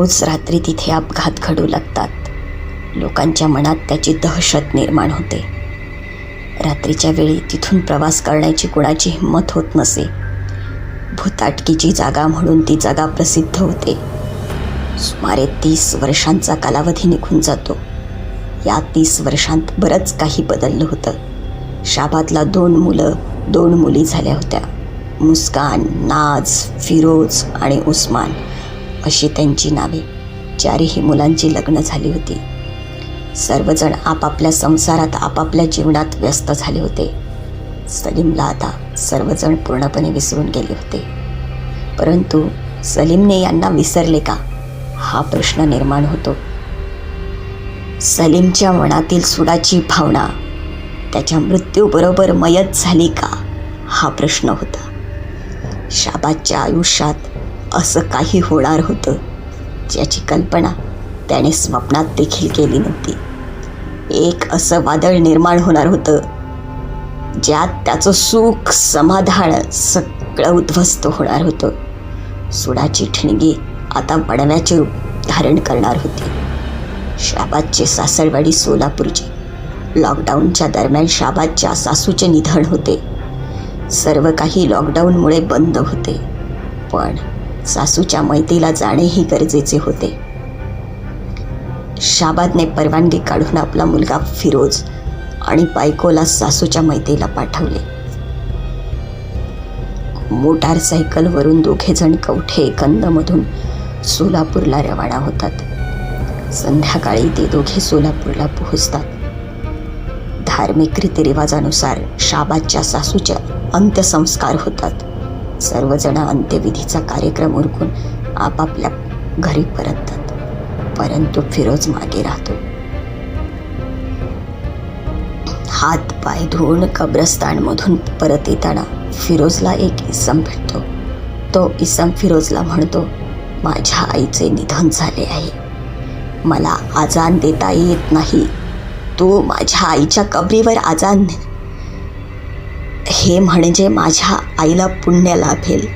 रोज रात्री तिथे अपघात घडू लागतात. लोकांच्या मनात त्याची दहशत निर्माण होते. रात्रीच्या वेळी तिथून प्रवास करण्याची कुणाची हिंमत होत नसे. भूताटकीची जागा म्हणून ती जागा प्रसिद्ध होते. सुमारे तीस वर्षांचा कालावधी निघून जातो. या तीस वर्षांत बरंच काही बदललं होतं. शाबादला दोन मुलं दोन मुली झाल्या होत्या. मुस्कान नाज फिरोज आणि उस्मान. अशी त्यांची नावे चारीही मुलांची लग्न झाली होती. सर्वजण आपापल्या संसारात आपापल्या जीवनात व्यस्त झाले होते. सलीमला आता सर्वजण पूर्णपणे विसरून गेले होते. परंतु सलीमने यांना विसरले का? हा प्रश्न निर्माण होतो. सलीमच्या मनातील सुडाची भावना त्याच्या मृत्यूबरोबर मयत झाली का? हा प्रश्न होता. शाबाच्या आयुष्यात असं काही होणार होतं ज्याची कल्पना त्याने स्वप्नात देखील केली नव्हती. एक असं वादळ निर्माण होणार होतं ज्यात त्याचं सुख समाधान सगळं उद्ध्वस्त होणार होतं. सुडाची ठिणगी आता बडव्याचे रूप धारण करणार होती. शाबादचे सासरवाडी सोलापूरचे लॉकडाऊनच्या दरम्यान शाबादच्या सासूचे निधन होते. सर्व काही लॉकडाऊनमुळे बंद होते. पण सासूच्या मैतीला जाणेही गरजेचे होते. शाबादने परवानगी काढून आपला मुलगा फिरोज आणि बायकोला सासूच्या मैतीला पाठवले. मोटारसायकलवरून दोघेजण कवठे कंदमधून सोलापूरला रवाना होतात. संध्याकाळी ते दोघे सोलापूरला पोहोचतात. धार्मिक रीतिरिवाजानुसार शाबादच्या सासूचे अंत्यसंस्कार होतात. सर्वजण अंत्यविधीचा कार्यक्रम उरकून आपापल्या घरी परततात. परंतु फिरोज मागे राहतो. हात पाय धुवून कब्रस्तानमधून परत येताना फिरोजला एक इसम भेटतो. तो इसम फिरोजला म्हणतो माझ्या आईचे निधन झाले आहे. मला आजान देता येत नाही. तू माझ्या आईच्या कबरीवर आजान हे म्हणजे माझ्या आईला पुण्य लाभेल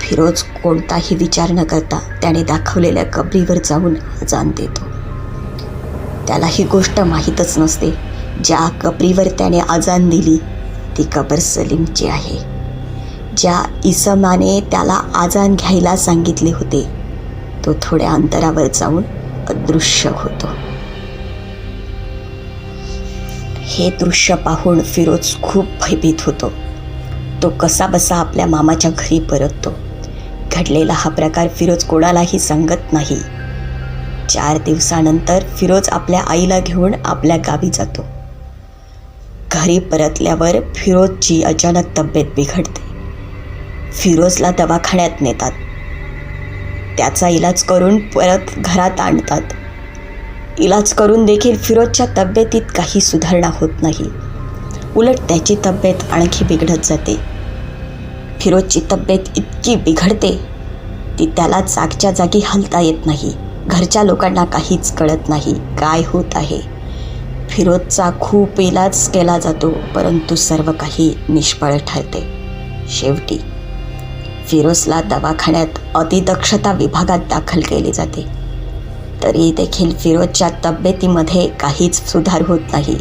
फिरोज कोणताही विचार न करता त्याने दाखवलेल्या कबरीवर जाऊन अजान देतो. त्याला ही गोष्ट माहीतच नसते. ज्या कबरीवर त्याने आजान दिली ती कबर सलीमची आहे. ज्या इसमाने त्याला आजान घ्यायला सांगितले होते तो थोड्या अंतरावर जाऊन अदृश्य होतो. हे दृश्य पाहून फिरोज खूप भयभीत होतो. तो कसा बसा आपल्या मामाच्या घरी परततो. घडलेला हा प्रकार फिरोज कोणालाही सांगत नाही. चार दिवसानंतर फिरोज आपल्या आईला घेऊन आपल्या गावी जातो. घरी परतल्यावर फिरोजची अचानक तब्येत बिघडते. फिरोजला दवाखान्यात नेतात. त्याचा इलाज करून परत घरात आणतात. इलाज करून देखील फिरोजच्या तब्येतीत काही सुधारणा होत नाही. उलट त्याची तब्येत आणखी बिघडत जाते. फिरोजची तब्येत इतकी बिघडते की त्याला जागच्या जागी हलता येत नाही. घरच्या लोकांना काहीच कळत नाही काय होत आहे. फिरोजचा खूप इलाज केला जातो परंतु सर्व काही निष्फळ ठरते. शेवटी फिरोजला दवाखान्यात अतिदक्षता विभागात दाखल केले जाते. तरी देखील फिरोजच्या तब्येतीमध्ये काहीच सुधार होत नाही.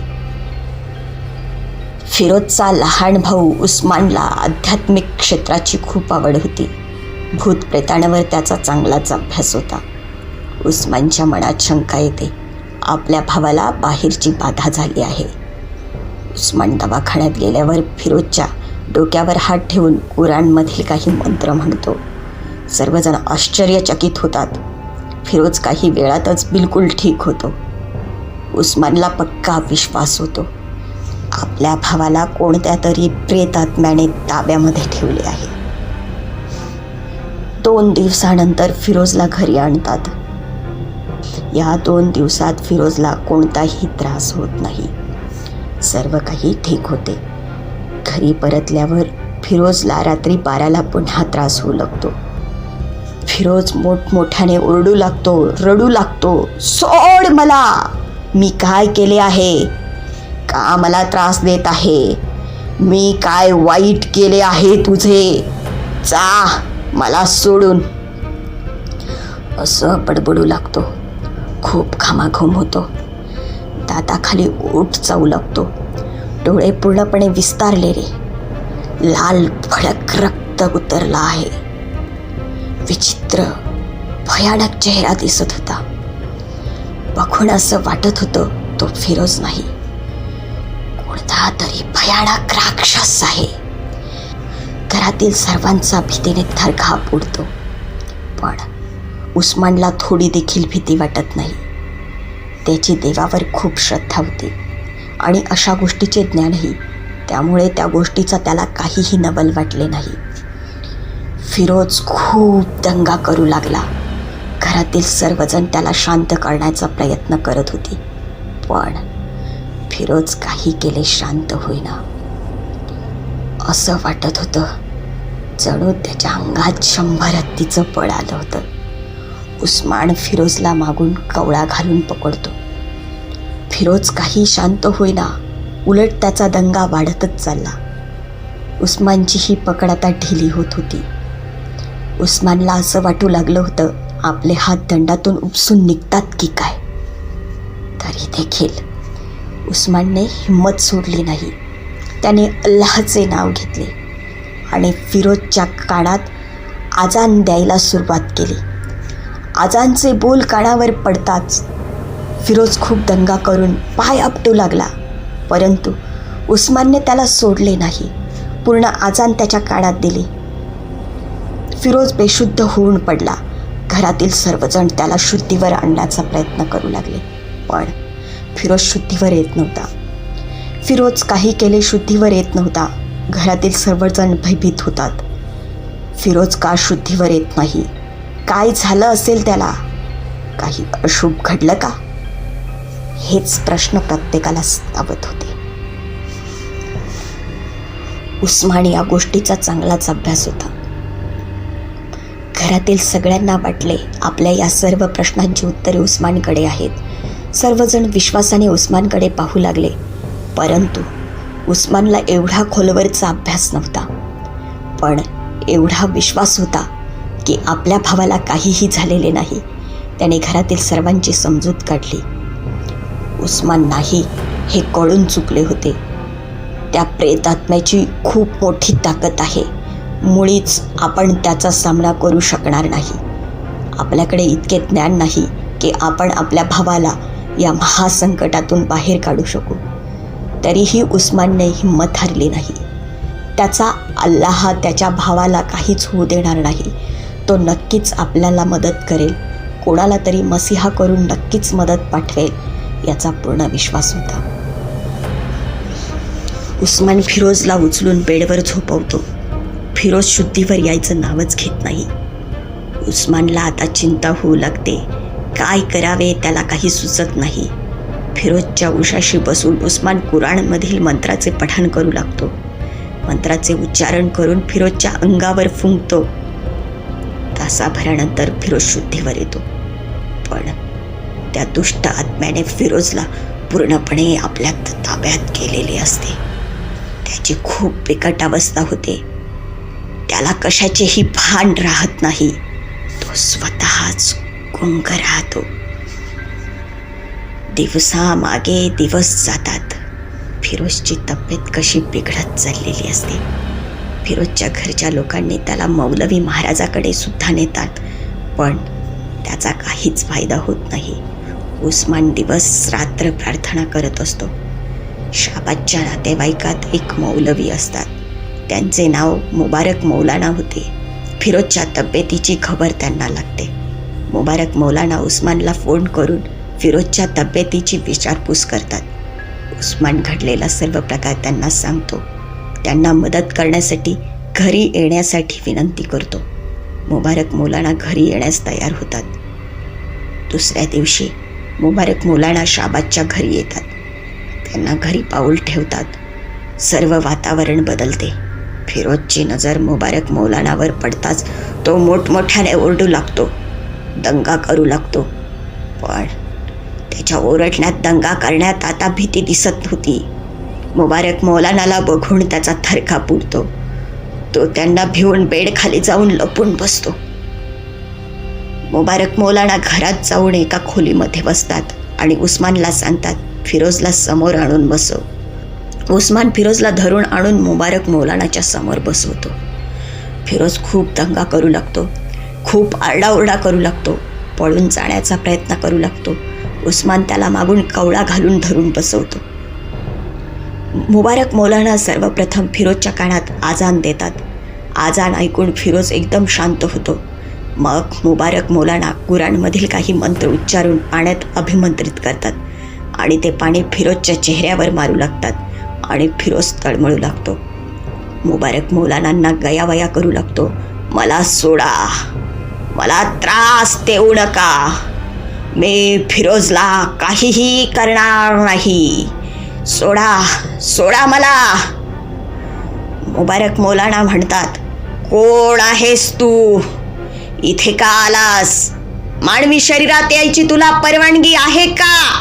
फिरोजचा लहान भाऊ उस्मानला आध्यात्मिक क्षेत्राची खूप आवड होती. भूतप्रेतांवर त्याचा चांगलाच अभ्यास होता. उस्मानच्या मनात शंका येते. आपल्या भावाला बाहेरची बाधा झाली आहे. उस्मान दवाखान्यात गेल्यावर फिरोजच्या डोक्यावर हात ठेवून कुराणमधील काही मंत्र म्हणतो. सर्वजण आश्चर्यचकित होतात. फिरोज काही वेळातच बिलकुल ठीक होतो. उस्मानला पक्का विश्वास होतो. आपल्या भावाला कोणत्या तरी प्रेतात्म्याने ताब्यामध्ये ठेवले आहे. दोन दिवसानंतर फिरोजला घरी आणतात. या दोन दिवसात फिरोजला कोणताही त्रास होत नाही. सर्व काही ठीक होते. घरी परतल्यावर फिरोजला रात्री बाराला पुन्हा त्रास होऊ लागतो. फिरोज मोठमोठ्याने ओरडू लागतो रडू लागतो. सोड मला. मी काय केले आहे? का मला त्रास देत आहे? मी काय वाईट केले आहे तुझे? जा मला सोडून. असं बडबडू लागतो. खूप घामाघूम होतो. दाताखाली ओठ चावू लागतो. डोळे पूर्णपणे विस्तारलेले. लाल भडक रक्त उतरला आहे. विचित्र भयानक चेहरा दिसत होता. बघून असं वाटत होतं तो फिरोज नाही. कोणता तरी भयानक राक्षस आहे. घरातील सर्वांचा भीतीने थरकाप उडतो पण उस्मानला थोडी देखील भीती वाटत नाही. त्याची देवावर खूप श्रद्धा होती. आणि अशा गोष्टीचे ज्ञानही त्यामुळे त्या गोष्टीचा त्याला काहीही नवल वाटले नाही. फिरोज खूप दंगा करू लागला. घरातील सर्वजण त्याला शांत करण्याचा प्रयत्न करत होती. पण फिरोज काही केले शांत होईना. असं वाटत होतं जणू त्याच्या अंगात शंभर हत्तीचं पळ आलं होतं. उस्मान फिरोजला मागून कवळा घालून पकडतो. फिरोज काही शांत होईना उलट त्याचा दंगा वाढतच चालला. उस्मानची ही पकड आता ढिली होत होती. उस्मानला असं वाटू लागलं होतं आपले हात दंडातून उपसून निघतात की काय? तरी देखील उस्मानने हिंमत सोडली नाही. त्याने अल्लाहचे नाव घेतले आणि फिरोजच्या कानात आजान द्यायला सुरुवात केली. आजानचे बोल कानावर पडताच फिरोज खूप दंगा करून पाय आपटू लागला परंतु उस्मानने त्याला सोडले नाही. पूर्ण आजान त्याच्या कानात दिली. फिरोज बेशुद्ध होऊन पडला. घरातील सर्वजण त्याला शुद्धीवर आणण्याचा प्रयत्न करू लागले पण फिरोज शुद्धीवर येत नव्हता. फिरोज काही केले शुद्धीवर येत नव्हता. घरातील सर्वजण भयभीत होतात. फिरोज का शुद्धीवर येत नाही? काय झालं असेल त्याला? काही अशुभ घडलं का? हेच प्रश्न प्रत्येकाला सावत होते. उस्मान या गोष्टीचा चांगलाच अभ्यास होता. घरातील सगळ्यांना वाटले आपल्या या सर्व प्रश्नांची उत्तरे उस्मानकडे आहेत. सर्वजण विश्वासाने उस्मानकडे पाहू लागले. परंतु उस्मानला एवढा खोलवरचा अभ्यास नव्हता. पण एवढा विश्वास होता की आपल्या भावाला काहीही झालेले नाही. त्याने घरातील सर्वांची समजूत काढली. उस्मान नाही हे कळून चुकले होते. त्या प्रेतात्म्याची खूप मोठी ताकद आहे. मुळीच आपण त्याचा सामना करू शकणार नाही. आपल्याकडे इतके ज्ञान नाही की आपण आपल्या भावाला या महासंकटातून बाहेर काढू शकू. तरीही उस्मानने हिंमत हरली नाही. त्याचा अल्लाह त्याच्या भावाला काहीच होऊ देणार नाही. तो नक्कीच आपल्याला मदत करेल. कोणाला तरी मसिहा करून नक्कीच मदत पाठवेल याचा पूर्ण विश्वास होता. उस्मान फिरोजला उचलून बेडवर झोपवतो. फिरोज शुद्धीवर यायचं नावच घेत नाही. उस्मानला आता चिंता होऊ लागते. काय करावे त्याला काही सुचत नाही. फिरोजच्या उशाशी बसून उस्मान कुराणमधील मंत्राचे पठण करू लागतो. मंत्राचे उच्चारण करून फिरोजच्या अंगावर फुंकतो. तासाभरानंतर फिरोज शुद्धीवर येतो. पण त्या दुष्ट आत्म्याने फिरोजला पूर्णपणे आपल्या ताब्यात केलेले असते. त्याची खूप बिकट अवस्था होते. त्याला कशाचेही भान राहत नाही. तो स्वतःच गुंग राहतो. दिवसामागे दिवस जातात. फिरोजची तब्येत कशी बिघडत चाललेली असते. फिरोजच्या घरच्या लोकांनी त्याला मौलवी महाराजाकडे सुद्धा नेतात. पण त्याचा काहीच फायदा होत नाही. उस्मान दिवस रात्र प्रार्थना करत असतो. शाबादच्या नातेवाईकात एक मौलवी असतात. त्यांचे नाव मुबारक मौलाना होते. फिरोजच्या तब्येतीची खबर त्यांना लागते. मुबारक मौलाना उस्मानला फोन करून फिरोजच्या तब्येतीची विचारपूस करतात. उस्मान घडलेला सर्व प्रकार त्यांना सांगतो. त्यांना मदत करण्यासाठी घरी येण्यासाठी विनंती करतो. मुबारक मौलाना घरी येण्यास तयार होतात. दुसऱ्या दिवशी मुबारक मौलाना शाबादच्या घरी येतात. त्यांना घरी पाऊल ठेवतात. सर्व वातावरण बदलते. फिरोजची नजर मुबारक मौलानावर पडताच तो मोठमोठ्याने ओरडू लागतो. दंगा करू लागतो. पण त्याच्या ओरडण्यात दंगा करण्यात आता भीती दिसत होती मुबारक मौलानाला बघून त्याचा थरका पुरतो. तो त्यांना भिवून बेड खाली जाऊन लपून बसतो. मुबारक मौलाना घरात जाऊन एका खोलीमध्ये बसतात आणि उस्मानला सांगतात फिरोजला समोर आणून बसव. उस्मान फिरोजला धरून आणून मुबारक मौलानाच्या समोर बसवतो. फिरोज खूप दंगा करू लागतो. खूप आरडाओरडा करू लागतो. पळून जाण्याचा प्रयत्न करू लागतो. उस्मान त्याला मागून कवळा घालून धरून बसवतो. मुबारक मौलाना सर्वप्रथम फिरोजच्या कानात आजान देतात. आजान ऐकून फिरोज एकदम शांत होतो. मग मुबारक मौलाना कुराणमधील काही मंत्र उच्चारून पाण्यात अभिमंत्रित करतात आणि ते पाणी फिरोजच्या चेहऱ्यावर मारू लागतात. आणि फिरोज तळमळू लागतो. मुबारक मौलानांना गयावया करू लागतो. मला सोडा. मला त्रास देऊ नका. मी फिरोजला काहीही करणार नाही. सोडा. सोडा मला. मुबारक मौलाना म्हणतात कोण आहेस तू? इथे का आलास? मानवी शरीरात यायची तुला परवानगी आहे का?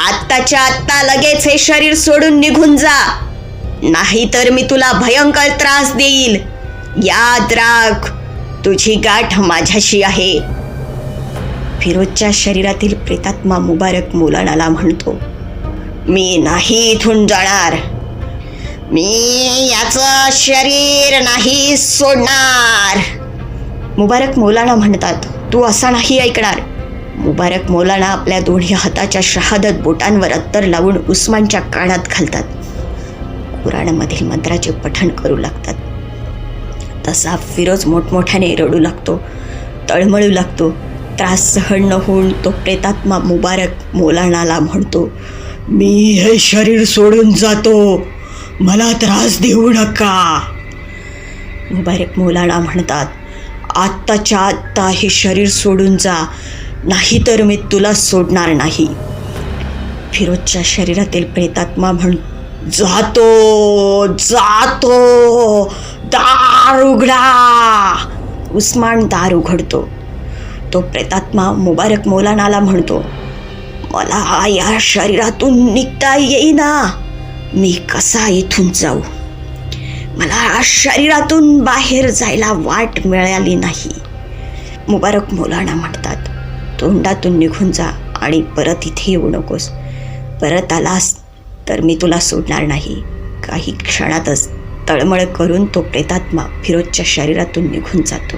आत्ताच्या आत्ता लगेच हे शरीर सोडून निघून जा. नाहीतर मी तुला भयंकर त्रास देईल. याद राख तुझी गाठ माझ्याशी आहे. फिरोजच्या शरीरातील प्रेतात्मा मुबारक मुलानाला म्हणतो मी नाही इथून जाणार. मी याचं शरीर नाही सोडणार. मुबारक मौलाना म्हणतात तू असा नाही ऐकणार. मुबारक मौलाना आपल्या दोन्ही हाताच्या शहादत बोटांवर अत्तर लावून उस्मानच्या कानात घालतात. कुराणामधील मंत्राचे पठण करू लागतात. तसा फिरोज मोठमोठ्याने रडू लागतो तळमळू लागतो त्रास सहन न होऊन तो प्रेतात्मा मुबारक मौलानाला म्हणतो मी हे शरीर सोडून जातो मला त्रास देऊ नका. मुबारक मौलाना म्हणतात आत्ताच्या आत्ता हे शरीर सोडून जा नाहीतर मी तुला सोडणार नाही. फिरोजच्या शरीरातील प्रेतात्मा म्हण जातो जातो. दार उघडा. उस्मान दार उघडतो. तो प्रेतात्मा मुबारक मौलानाला म्हणतो मला या शरीरातून निघता येईना. मी कसा इथून जाऊ? मला शरीरातून बाहेर जायला वाट मिळाली नाही. मुबारक मौलाना म्हणतात तोंडातून निघून जा आणि परत इथे येऊ नकोस. परत आलास तर मी तुला सोडणार नाही. काही क्षणातच तळमळ करून तो प्रेतात्मा फिरोजच्या शरीरातून निघून जातो.